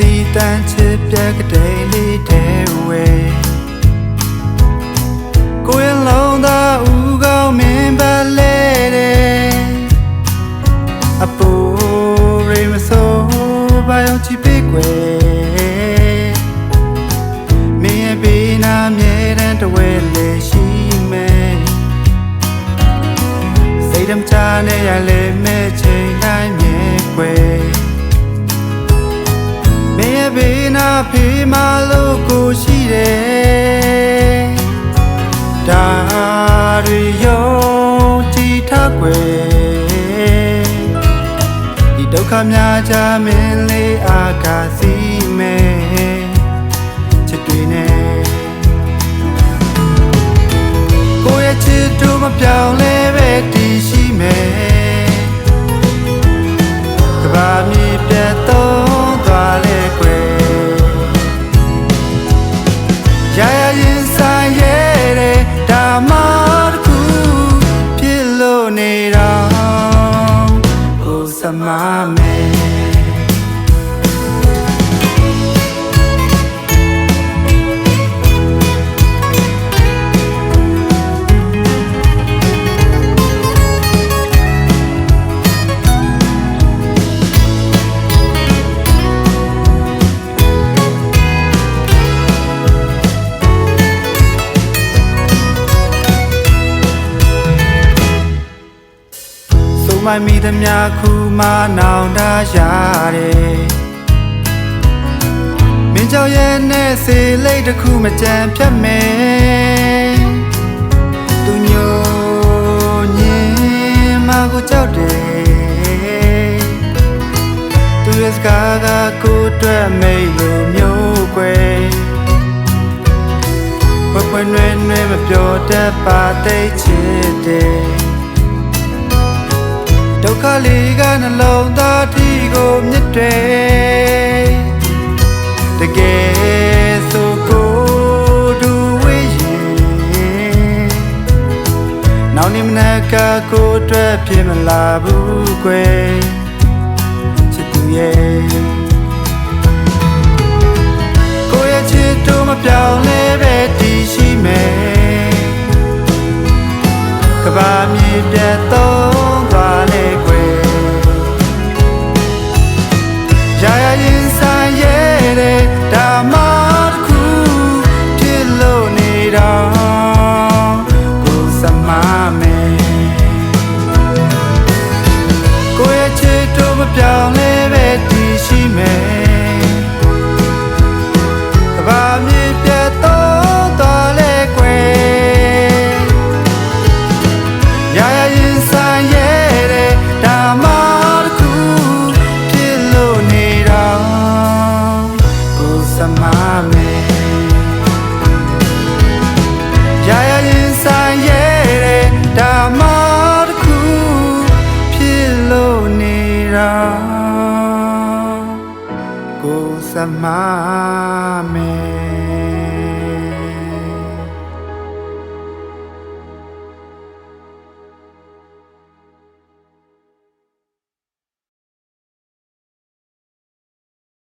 တီတန်ချစ်ပြက်ကလေးလေးတဲ့ဝဲကိုယ်လုံးသာဦးကောင်းမင်းပါလေတဲ့အပူရိမဆိုးဘာယောချီပေးကွယ်မင်းရဲ့ဘေးနာမြဲတမ်းတဝဲလေးရှိမယ်စိတ်ဓာတ်ချနဲ့ရလဲမဲ့ချိန် ဖေးမလို့ကိုရှိတယ်ဒါတွေယုံကြည်ထားခွေဒီဒုက္ခများချမင်းလေးအာကာစီမဲ့ချစ်တွေနဲ့ကိုယ့်ရဲ့ချစ်တို့မပြောင်းလဲ မိုင်းမိသမျှခုမှနောင်တရတယ်မင်းကြောင့်ရဲ့နဲ့စေလိတ်တစ်ခုမကြံဖြတ်မယ်သူညိုညင်မကိုကြောက်တယ်သူရဲ့စကားကကိုယ်အတွက်မိတ်လိုမျိုးကွယ်ဘွယ်ဘွယ်နွယ်နွယ်မပြောတတ်ပါသိချစ်တယ် ဒုက္ခလေးကနှလုံးသားထီကိုမြစ်တယ်တကယ်ဆိုကိုဒူဝေးရင်နောက်နေ့မနက်ကကိုအတွက်ဖြစ်မလာဘူးကွယ်ချစ်သူရဲ့ကိုယ့်ရဲ့ချစ်တို့မပြောင်းလဲပဲ cosa mame.